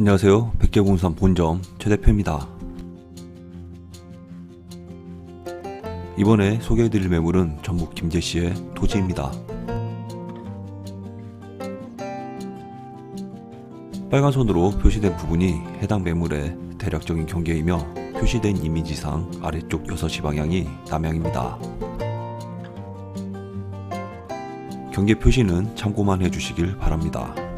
안녕하세요. 백제공산 본점 최 대표입니다. 이번에 소개해드릴 매물은 전북 김제시의 토지입니다. 빨간 선으로 표시된 부분이 해당 매물의 대략적인 경계이며 표시된 이미지상 아래쪽 6시 방향이 남향입니다. 경계 표시는 참고만 해주시길 바랍니다.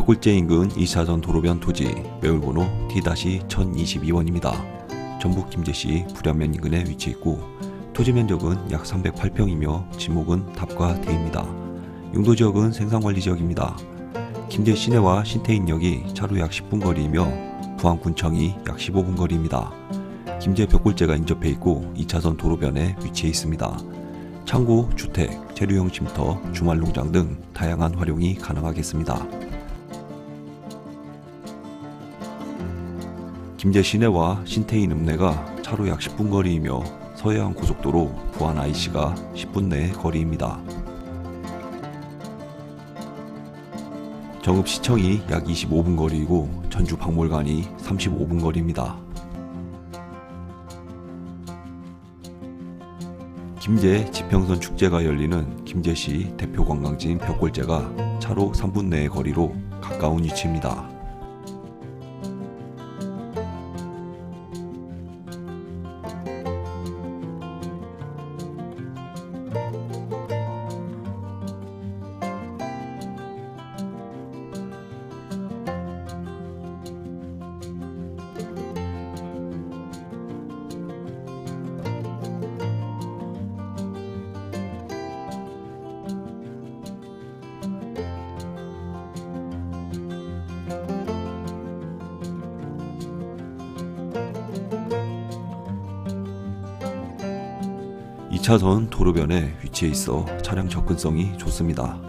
벽골제 인근 2차선 도로변 토지 매물번호 D-1022번입니다. 전북 김제시 불현면 인근에 위치해 있고 토지 면적은 약 308평이며 지목은 답과 대입니다. 용도 지역은 생산관리 지역입니다. 김제 시내와 신태인역이 차로 약 10분 거리이며 부안군청이 약 15분 거리입니다. 김제 벽골제가 인접해 있고 2차선 도로변에 위치해 있습니다. 창고, 주택, 재료용 쉼터, 주말 농장 등 다양한 활용이 가능하겠습니다. 김제 시내와 신태인 읍내가 차로 약 10분 거리이며 서해안 고속도로 부안 IC가 10분 내 거리입니다. 정읍 시청이 약 25분 거리이고 전주 박물관이 35분 거리입니다. 김제 지평선 축제가 열리는 김제시 대표 관광지인 벽골제가 차로 3분 내의 거리로 가까운 위치입니다. 이차선 도로변에 위치해 있어 차량 접근성이 좋습니다.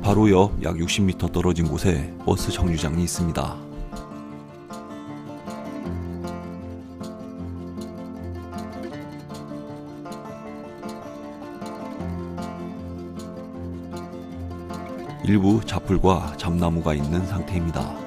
바로 옆 약 60m 떨어진 곳에 버스 정류장이 있습니다. 일부 자풀과 잡나무가 있는 상태입니다.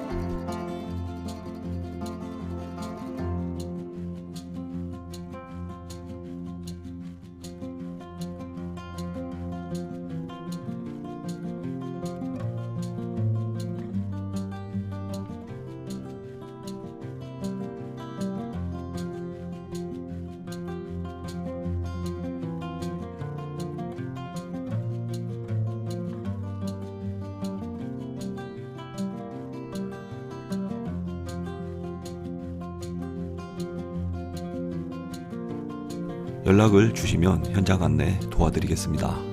연락을 주시면 현장 안내 도와드리겠습니다.